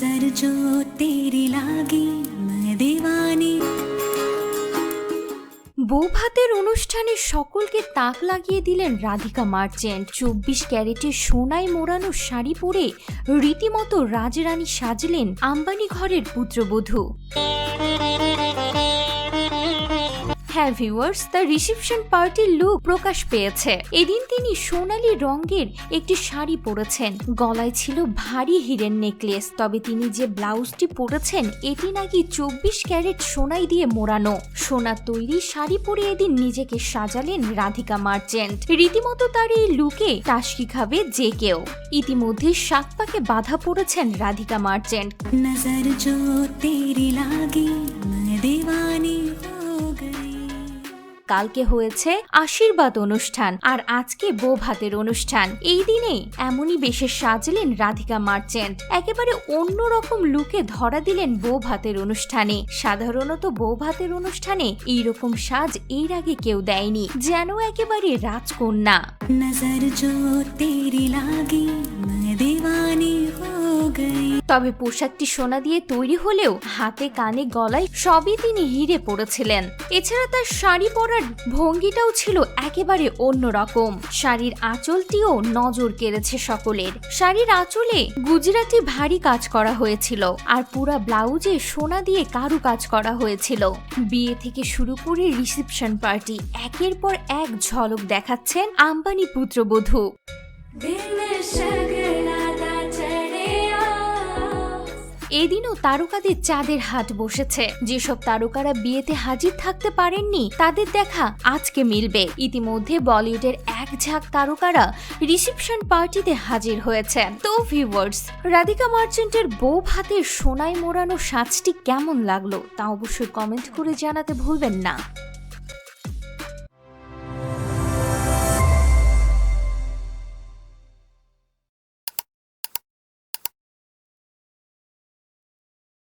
नजर जो तेरी लागी मैं दीवानी বৌভাতের অনুষ্ঠানে সকলকে তাক লাগিয়ে দিলেন রাধিকা মার্চেন্ট চব্বিশ ক্যারেটের সোনায় মোড়ানো শাড়ি পরে রীতিমতো রাজরানী সাজলেন আম্বানি ঘরের পুত্রবধূ হ্যাঁ ভিউয়ার্স দ্য রিসেপশন পার্টির লুক প্রকাশ পেয়েছে। এদিন তিনি সোনালি রঙের একটি শাড়ি পরেছেন। গলায় ছিল ভারী হিরের নেকলেস তবে তিনি যে ব্লাউজটি পরেছেন, এটি নাকি চব্বিশ ক্যারেট সোনাই দিয়ে মোড়ানো। সোনা তৈরি শাড়ি পরে এদিন নিজেকে সাজালেন রাধিকা মার্চেন্ট। রীতিমতো তার এই লুকে টাস্কি খাবে যে কেউ। ইতিমধ্যে সাত পাকে বাধা পড়েছেন রাধিকা মার্চেন্ট। নজর জো তেরি লাগে দিওয়ানি। কালকে হয়েছে আশীর্বাদ অনুষ্ঠান আর আজকে বউ ভাতের অনুষ্ঠান। এই দিনে এমনই বেশে সাজলেন রাধিকা মার্চেন্ট। একেবারে অন্যরকম লুকে ধরা দিলেন বউ ভাতের অনুষ্ঠানে। সাধারণত বউ ভাতের অনুষ্ঠানে এইরকম সাজ এর আগে কেউ দেয়নি। যেন একেবারে রাজকন্যা। নজর জো তেরি লাগে। তবে পোশাকটি সোনা দিয়ে তৈরি হলেও হাতে কানে গলায় সবই তিনি হিরে পরেছিলেন। এছাড়া তার শাড়ি পরার ভঙ্গিটাও ছিল একেবারে অন্যরকম। শাড়ির আঁচলটিও নজর কেড়েছে সকলের। শাড়ির আঁচলে গুজরাটি ভারী কাজ করা হয়েছিল আর পুরা ব্লাউজে সোনা দিয়ে কারু কাজ করা হয়েছিল। বিয়ে থেকে শুরু করে রিসেপশন পার্টি একের পর এক ঝলক দেখাচ্ছেন আম্বানি পুত্রবধূ এদিনও তারকাদের চাঁদের হাট বসেছে। যেসব তারকারা বিয়েতে হাজির থাকতে পারেননি, তাদের দেখা আজকে মিলবে। ইতিমধ্যে বলিউডের এক ঝাঁক তারকারা রিসেপশন পার্টিতে হাজির হয়েছে তো ভিউয়ার্স, রাধিকা মার্চেন্টের বউ ভাতের সোনায় মোড়ানো সাজটি কেমন লাগল তা অবশ্যই কমেন্ট করে জানাতে ভুলবেন না।